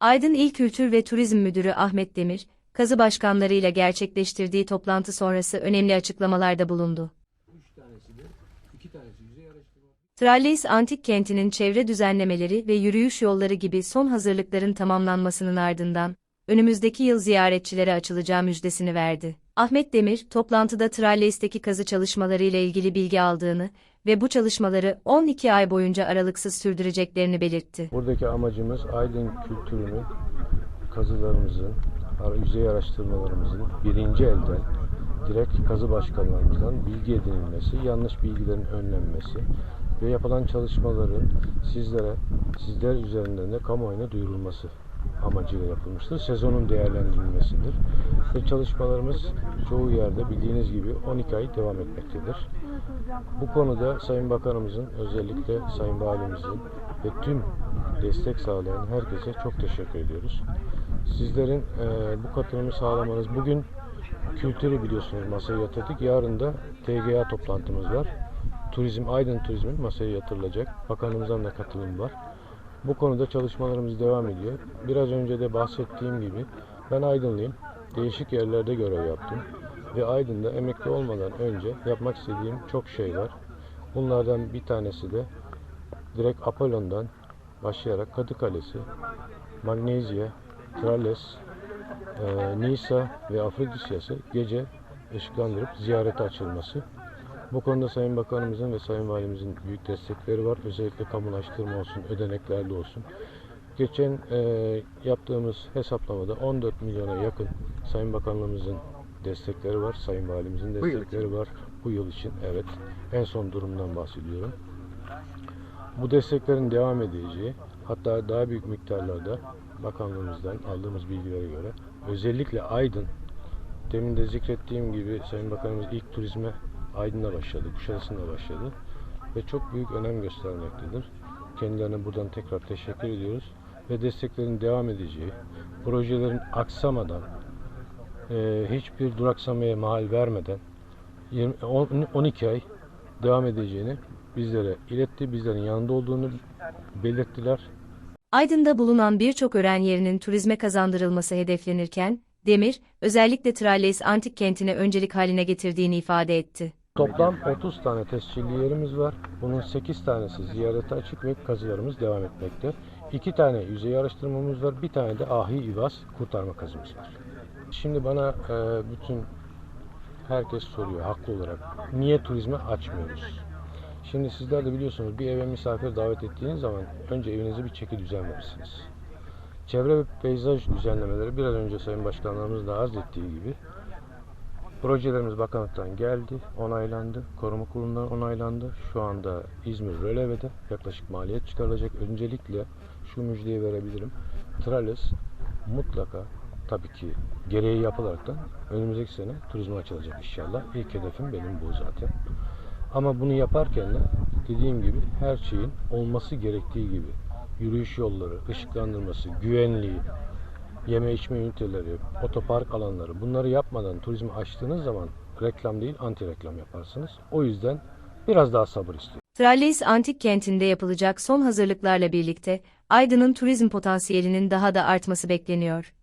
Aydın İl Kültür ve Turizm Müdürü Ahmet Demir, kazı başkanlarıyla gerçekleştirdiği toplantı sonrası önemli açıklamalarda bulundu. Tralleys Antik Kenti'nin çevre düzenlemeleri ve yürüyüş yolları gibi son hazırlıkların tamamlanmasının ardından, önümüzdeki yıl ziyaretçilere açılacağı müjdesini verdi. Ahmet Demir, toplantıda Tralleys'teki kazı çalışmalarıyla ilgili bilgi aldığını ve bu çalışmaları 12 ay boyunca aralıksız sürdüreceklerini belirtti. Buradaki amacımız Aydın kültürünü, kazılarımızın, yüzey araştırmalarımızın birinci elden direkt kazı başkanlarımızdan bilgi edinilmesi, yanlış bilgilerin önlenmesi ve yapılan çalışmaların sizlere, sizler üzerinden de kamuoyuna duyurulması amacıyla yapılmıştır. Sezonun değerlendirilmesidir. Ve çalışmalarımız çoğu yerde bildiğiniz gibi 12 ay devam etmektedir. Bu konuda Sayın Bakanımızın özellikle Sayın Valimizin ve tüm destek sağlayan herkese çok teşekkür ediyoruz. Sizlerin eee, bu katılımı sağlamanız bugün kültürü biliyorsunuz masaya yatırdık. Yarın da TGA toplantımız var. Turizm, Aydın Turizm'in masaya yatırılacak. Bakanımızdan da katılım var. Bu konuda çalışmalarımız devam ediyor. Biraz önce de bahsettiğim gibi ben Aydınlıyım. Değişik yerlerde görev yaptım. Ve Aydın'da emekli olmadan önce yapmak istediğim çok şey var. Bunlardan bir tanesi de direkt Apollon'dan başlayarak Kadı Kalesi, Magnezya, Tralles, e, Nisa ve Afrodisyas'ı gece ışıklandırıp ziyarete açılması. Bu konuda Sayın Bakanımızın ve Sayın Valimizin büyük destekleri var. Özellikle kamulaştırma olsun, ödeneklerde olsun. Geçen e, yaptığımız hesaplamada 14 milyona yakın Sayın Bakanlığımızın destekleri var. Sayın Valimizin destekleri var. Bu yıl için evet. En son durumdan bahsediyorum. Bu desteklerin devam edeceği, hatta daha büyük miktarlarda bakanlığımızdan aldığımız bilgilere göre özellikle Aydın, demin de zikrettiğim gibi Sayın Bakanımız ilk turizme Aydın'da başladı, Kuşadası'nda başladı ve çok büyük önem göstermektedir. Kendilerine buradan tekrar teşekkür ediyoruz ve desteklerin devam edeceği, projelerin aksamadan, e, hiçbir duraksamaya mahal vermeden 20, on- 12 ay devam edeceğini bizlere iletti. Bizlerin yanında olduğunu belirttiler. Aydın'da bulunan birçok öğren yerinin turizme kazandırılması hedeflenirken, Demir, özellikle Tralles Antik Kenti'ne öncelik haline getirdiğini ifade etti. Toplam 30 tane tescilli yerimiz var. Bunun 8 tanesi ziyarete açık ve kazılarımız devam etmekte. 2 tane yüzey araştırmamız var. Bir tane de ahi ivaz kurtarma kazımız var. Şimdi bana e, bütün herkes soruyor haklı olarak. Niye turizme açmıyoruz? Şimdi sizler de biliyorsunuz bir eve misafir davet ettiğiniz zaman önce evinize bir çeki düzen verirsiniz. Çevre ve peyzaj düzenlemeleri biraz önce Sayın Başkanlarımız da arz ettiği gibi projelerimiz bakanlıktan geldi, onaylandı, koruma kurulundan onaylandı. Şu anda İzmir Röleve'de yaklaşık maliyet çıkarılacak. Öncelikle şu müjdeyi verebilirim. Trales mutlaka tabii ki gereği yapılaraktan önümüzdeki sene turizme açılacak inşallah. İlk hedefim benim bu zaten. Ama bunu yaparken de dediğim gibi her şeyin olması gerektiği gibi yürüyüş yolları, ışıklandırması, güvenliği, yeme içme üniteleri, otopark alanları bunları yapmadan turizmi açtığınız zaman reklam değil anti reklam yaparsınız. O yüzden biraz daha sabır istiyorum. Tralles Antik Kenti'nde yapılacak son hazırlıklarla birlikte, Aydın'ın turizm potansiyelinin daha da artması bekleniyor.